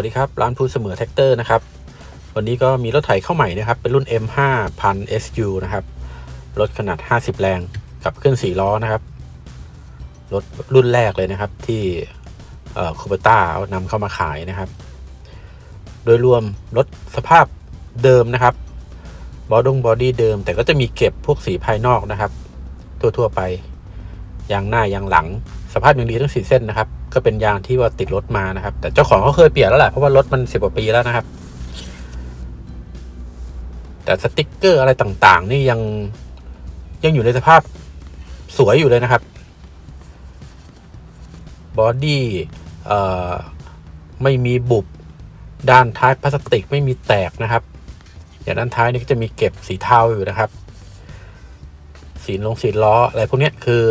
วัสดีครับร้านพูดเสมอแท็กเตอร์นะครับ วันนี้ก็มีรถไถเข้าใหม่นะครับ เป็นรุ่น M5 1000 SU นะครับ รถขนาด 50 แรงกับเครื่อง4ล้อนะครับ รถรุ่นแรกเลยนะครับที่คูเปต้าเอานำเข้ามาขายนะครับ โดยรวมรถสภาพเดิมนะครับบอดงบอดี้เดิม แต่ก็จะมีเก็บพวกสีภายนอกนะครับ ทั่วๆไปยางหน้ายางหลัง สภาพยังดีทั้งสี่เส้นนะครับ ก็เป็นยางที่ว่าติดรถมานะครับ แต่เจ้าของเขาเคยเปลี่ยนแล้วแหละเพราะว่ารถมันสิบกว่าปีแล้วนะครับ แต่สติกเกอร์อะไรต่างๆ นี่ยังยังอยู่ในสภาพสวยอยู่เลยนะครับบอดี้ไม่มีบุบด้านท้ายพลาสติกไม่มีแตกนะครับ อย่างด้านท้ายนี่ก็จะมีเก็บสีเทาอยู่นะครับ สีลงสีล้ออะไรพวกนี้คือ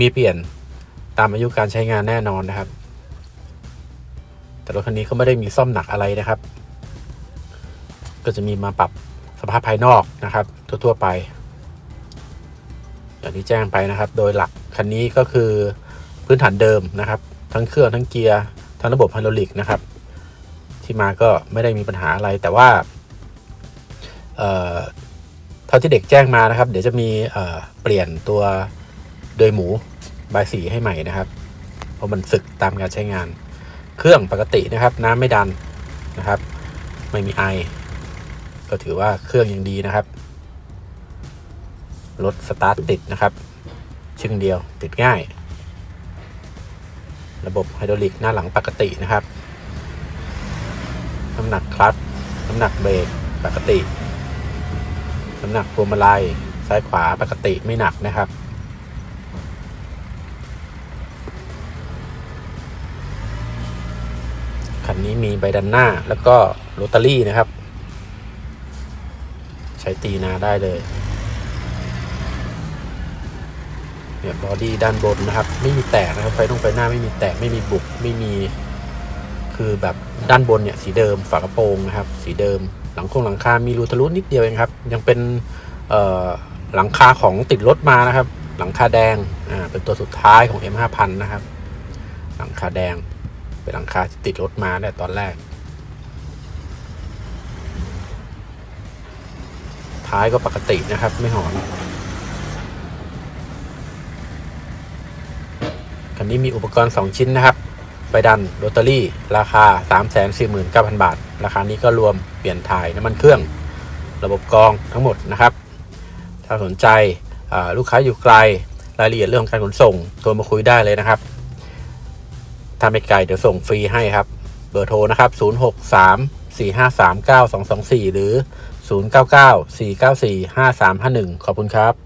มีเปลี่ยน ตามอายุการใช้งานแน่นอนนะครับ แต่รถคันนี้ก็ไม่ได้มีซ่อมหนักอะไรนะครับ ก็จะมีมาปรับสภาพภายนอกนะครับ ทั่ว ๆ ไป อย่างที่แจ้งไปนะครับ โดยหลักคันนี้ก็คือพื้นฐานเดิมนะครับ ทั้งเครื่องทั้งเกียร์ทั้งระบบไฮดรอลิกนะครับ ที่มาก็ไม่ได้มีปัญหาอะไรแต่ว่าเท่าที่เด็กแจ้งมานะครับ เดี๋ยวจะมีเปลี่ยนตัวโดยหมู บายสีให้ใหม่นะครับเพราะมันสึกตามการใช้งาน เครื่องปกตินะครับ น้ำไม่ดันนะครับ ไม่มีไอ ก็ถือว่าเครื่องยังดีนะครับรถสตาร์ทติดนะครับ ชึ่งเดียวติดง่าย ระบบไฮดรอลิกหน้าหลังปกตินะครับ น้ำหนักคลัตช์น้ำหนักเบรกปกติ น้ำหนักพวงมาลัยซ้ายขวาปกติไม่หนักนะครับ นนี้มีใบดันหน้า แล้วก็โรตารี่นะครับ ใช้ตีนาได้เลยเนี่ยบอดี้ด้านบนนะครับ ไม่มีแตกนะครับไฟตรงไฟหน้าไม่มีแตกไม่มีบุบไม่มี คือแบบด้านบนเนี่ยสีเดิมฝากระโปรงนะครับ สีเดิม หลังโครงหลังคา มีรูทะลุนิดเดียวเองครับ ยังเป็นหลังคาของติดรถมานะครับ หลังคาแดงอ่าเป็นตัวสุดท้ายของ M5000 นะครับ หลังคาแดง เป็นหลังคาที่ติดรถมาแต่ตอนแรก ท้ายก็ปกตินะครับ ไม่หอน คันนี้มีอุปกรณ์ 2 ชิ้นนะครับไฟดันโรตารี่ ราคา 349,000 บาท ราคานี้ก็รวมเปลี่ยนถ่ายน้ำมันเครื่อง ระบบกรองทั้งหมดนะครับ ถ้าสนใจลูกค้าอยู่ไกลรายละเอียดเรื่องของการขนส่งโทรมาคุยได้เลยนะครับ ถ้าไม่ไกลเดี๋ยวส่งฟรีให้ครับ เบอร์โทรนะครับ 063 453 9224 หรือ 099 494 5351 ขอบคุณครับ